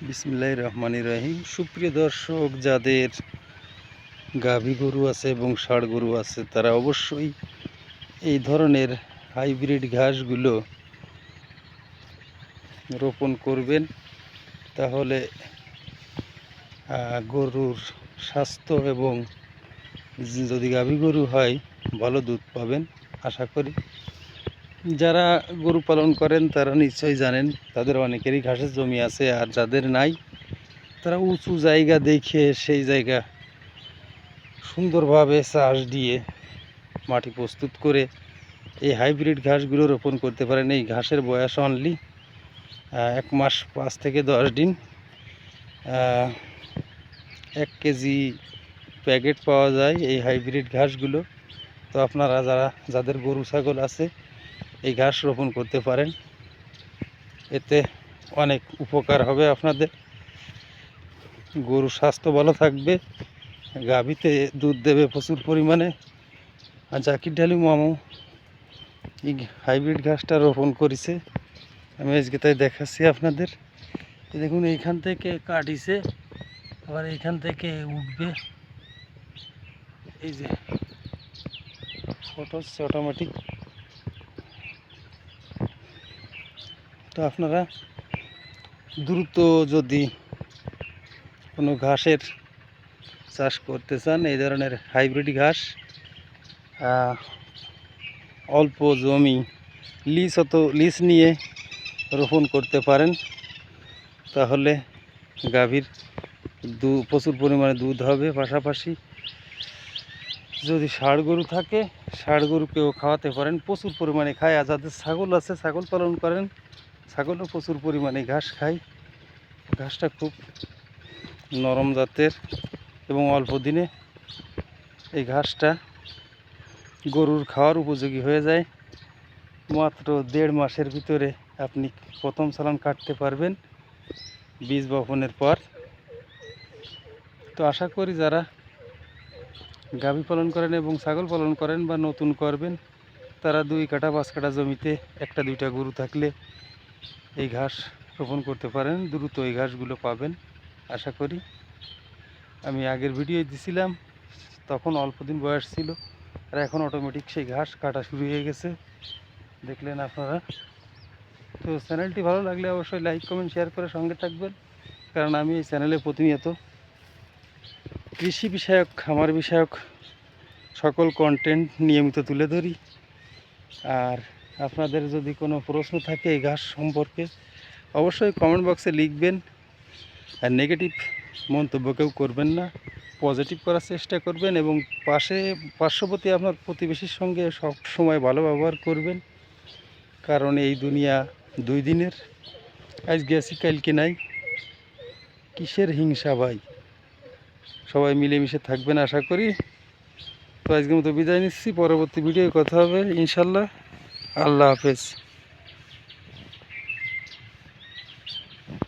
বিসমিল্লাহ রহমান রহিম। সুপ্রিয় দর্শক, যাদের গাভী গরু আছে এবং ষাড় গরু আছে, তারা অবশ্যই এই ধরনের হাইব্রিড ঘাসগুলো রোপণ করবেন। তাহলে গরুর স্বাস্থ্য এবং যদি গাভী গরু হয়, ভালো দুধ পাবেন, আশা করি। যারা গরু পালন করেন, তারা নিশ্চয়ই জানেন, তাদের অনেকেরই ঘাসের জমি আছে আর যাদের নাই, তারা উঁচু জায়গা দেখে সেই জায়গা সুন্দরভাবে চাষ দিয়ে মাটি প্রস্তুত করে এই হাইব্রিড ঘাসগুলো রোপণ করতে পারেন। এই ঘাসের বয়স অনলি এক মাস পাঁচ থেকে দশ দিন। এক কেজি প্যাকেট পাওয়া যায় এই হাইব্রিড ঘাসগুলো। তো আপনারা যারা, যাদের গরু ছাগল আছে এই ঘাস রোপণ করতে পারেন। এতে অনেক উপকার হবে আপনাদের। গরুর স্বাস্থ্য ভালো থাকবে, গাভীতে দুধ দেবে প্রচুর পরিমাণে। আর জাকির ডালি মামু এই হাইব্রিড ঘাসটা রোপণ করেছে। আমি আজকে তাই দেখাচ্ছি আপনাদের। দেখুন, এইখান থেকে কাটিছে, আবার এইখান থেকে উঠবে। এই যে ফটো হচ্ছে অটোমেটিক তো আপনারা দ্রুত যদি কোনো ঘাসের চাষ করতে চান, এই ধরনের হাইব্রিড ঘাস অল্প জমি লিজ অত লিজ নিয়ে রোপণ করতে পারেন, তাহলে গাভীর দু, প্রচুর পরিমাণে দুধ হবে। পাশাপাশি যদি ষাড় গরু থাকে, ষাড় গরুকেও খাওয়াতে পারেন। প্রচুর পরিমাণে খায়। আর যাদের ছাগল আছে, ছাগল পালন করেন। ছাগলও প্রচুর পরিমাণে ঘাস খায়। ঘাসটা খুব নরম জাতের এবং অল্প দিনে এই ঘাসটা গরুর খাওয়ার উপযোগী হয়ে যায়। মাত্র দেড় মাসের ভিতরে আপনি প্রথম চালান কাটতে পারবেন বীজ বপনের পর। তো আশা করি যারা গাভী পালন করেন এবং ছাগল পালন করেন বা নতুন করবেন, তারা দুই কাঠা পাঁচ কাঠা জমিতে একটা দুইটা গরু থাকলে এই ঘাস রোপণ করতে পারেন, দ্রুত এই ঘাসগুলো পাবেন, আশা করি। আমি আগের ভিডিও দিছিলাম, তখন অল্প দিন বয়স ছিল, আর এখন অটোমেটিক সেই ঘাস কাটা শুরু হয়ে গেছে। দেখলেন আপনারা? তো চ্যানেলটি ভালো লাগলে অবশ্যই লাইক কমেন্ট শেয়ার করে সঙ্গে থাকবেন, কারণ আমি এই চ্যানেলে প্রতিনিয়ত কৃষি বিষয়ক, খামার বিষয়ক সকল কন্টেন্ট নিয়মিত তুলে ধরি। আর আপনাদের যদি কোনো প্রশ্ন থাকে এই ঘাস সম্পর্কে, অবশ্যই কমেন্ট বক্সে লিখবেন। আর নেগেটিভ মন্তব্য কেউ করবেন না। পজিটিভ করার চেষ্টা করবেন এবং পাশে পার্শ্ববর্তী আপনার প্রতিবেশীর সঙ্গে সব সময় ভালো ব্যবহার করবেন। কারণ এই দুনিয়া দুই দিনের। আজ গেছি, কালকে নাই। কিসের হিংসা ভাই? সবাই মিলেমিশে থাকবেন আশা করি। তো আজকের মতো বিদায় নিচ্ছি। পরবর্তী ভিডিও কথা হবে। ইনশাল্লাহ। আল্লাহ হাফেজ